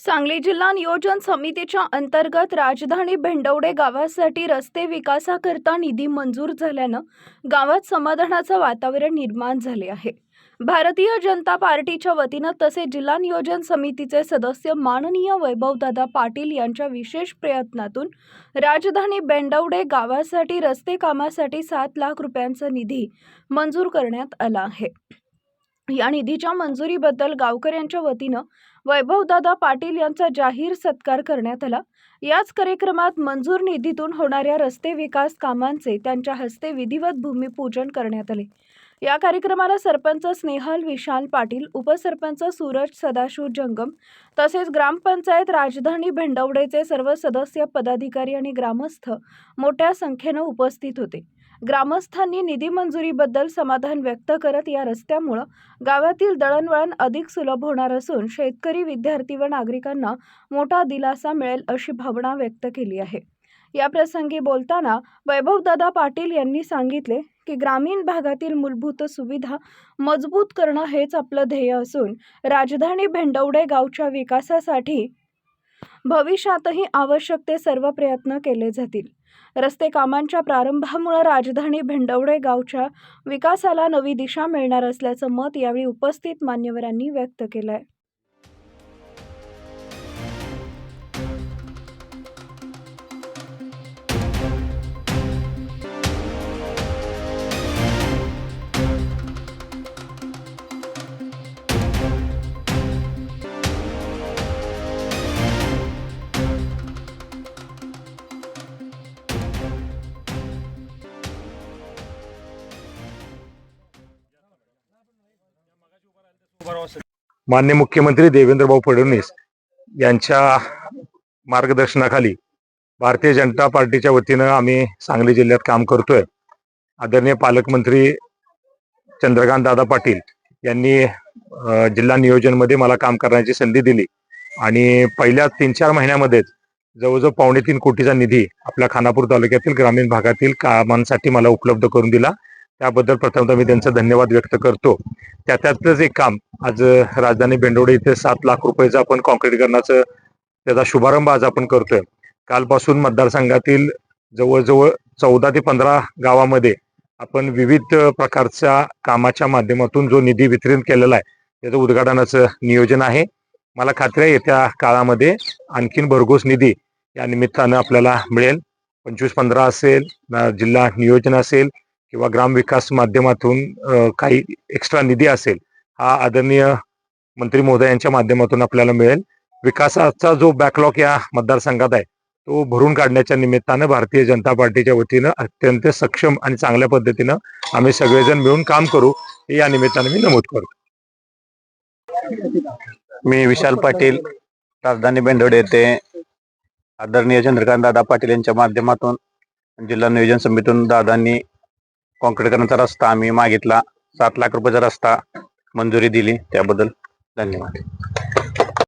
सांगली जिल्हा नियोजन समितीच्या अंतर्गत राजधानी भेंडवडे गावासाठी रस्ते विकासाकरता निधी मंजूर झाल्यानं गावात समाधानाचं वातावरण निर्माण झाले आहे. भारतीय जनता पार्टीच्या वतीनं तसेच जिल्हा नियोजन समितीचे सदस्य माननीय वैभवदादा पाटील यांच्या विशेष प्रयत्नातून राजधानी बेंडवडे गावासाठी रस्ते कामासाठी सात लाख रुपयांचा निधी मंजूर करण्यात आला आहे. या निधीच्या मंजुरीबद्दल गावकऱ्यांच्या वतीनं वैभवदादा पाटील यांचा जाहीर सत्कार करण्यात आला. याच कार्यक्रमात मंजूर निधीतून होणाऱ्या रस्ते विकास कामांचे त्यांच्या हस्ते विधिवत भूमिपूजन करण्यात आले. या कार्यक्रमाला सरपंच स्नेहल विशाल पाटील उपसरपंच सूरज सदाशिव जंगम तसेच ग्रामपंचायत राजधानी भेंडवडेचे सर्व सदस्य पदाधिकारी आणि ग्रामस्थ मोठ्या संख्येनं उपस्थित होते. ग्रामस्थांनी निधी मंजुरीबद्दल समाधान व्यक्त करत या रस्त्यामुळं गावातील दळणवळण अधिक सुलभ होणार असून शेतकरी विद्यार्थी व नागरिकांना मोठा दिलासा मिळेल अशी भावना व्यक्त केली आहे. या प्रसंगी बोलताना वैभवदादा पाटील यांनी सांगितले की ग्रामीण भागातील मूलभूत सुविधा मजबूत करणं हेच आपलं ध्येय असून राजधानी भेंडवडे गावच्या विकासासाठी भविष्यातही आवश्यक ते सर्व प्रयत्न केले जातील. रस्ते कामांच्या प्रारंभामुळे राजधानी भेंडवडे गावच्या विकासाला नवी दिशा मिळणार असल्याचं मत यावेळी उपस्थित मान्यवरांनी व्यक्त केलं आहे मान्य मुख्यमंत्री देवेंद्रभाऊ फडणवीस यांच्या मार्गदर्शनाखाली भारतीय जनता पार्टीच्या वतीनं आम्ही सांगली जिल्ह्यात काम करतोय. आदरणीय पालकमंत्री चंद्रकांत दादा पाटील यांनी जिल्हा नियोजनमध्ये मला काम करण्याची संधी दिली आणि पहिल्या तीन चार महिन्यामध्येच जवळजवळ पावणे तीन कोटीचा निधी आपल्या खानापूर तालुक्यातील ग्रामीण भागातील कामांसाठी मला उपलब्ध करून दिला. त्याबद्दल प्रथमतः मी त्यांचा धन्यवाद व्यक्त करतो. त्या त्यातलंच एक काम आज राजधानी बेंडोडे इथे सात लाख रुपयाचं आपण कॉन्क्रीटीकरणाचं त्याचा शुभारंभ आज आपण करतोय. कालपासून मतदारसंघातील जवळजवळ चौदा ते पंधरा गावामध्ये आपण विविध प्रकारच्या कामाच्या माध्यमातून जो निधी वितरित केलेला आहे त्याचं उद्घाटनाचं नियोजन आहे. मला खात्री आहे येत्या काळामध्ये आणखीन भरघोस निधी या निमित्तानं आपल्याला मिळेल. पंचवीस पंधरा असेल जिल्हा नियोजन असेल किंवा ग्रामविकास माध्यमातून काही एक्स्ट्रा निधी असेल हा आदरणीय मंत्री महोदयांच्या माध्यमातून आपल्याला मिळेल. विकासाचा जो बॅकलॉग या मतदारसंघात आहे तो भरून काढण्याच्या निमित्तानं भारतीय जनता पार्टीच्या वतीनं अत्यंत सक्षम आणि चांगल्या पद्धतीनं आम्ही सगळेजण मिळून काम करू हे या निमित्तानं मी नमूद करतो. मी विशाल पाटील राजधानी बेंदोडे येथे आदरणीय चंद्रकांत दादा पाटील यांच्या माध्यमातून जिल्हा नियोजन समितीतून दादांनी कॉन्क्रीटकरणाचा रस्ता आम्ही मागितला. सात लाख रुपयाचा रस्ता मंजुरी दिली. त्याबद्दल धन्यवाद.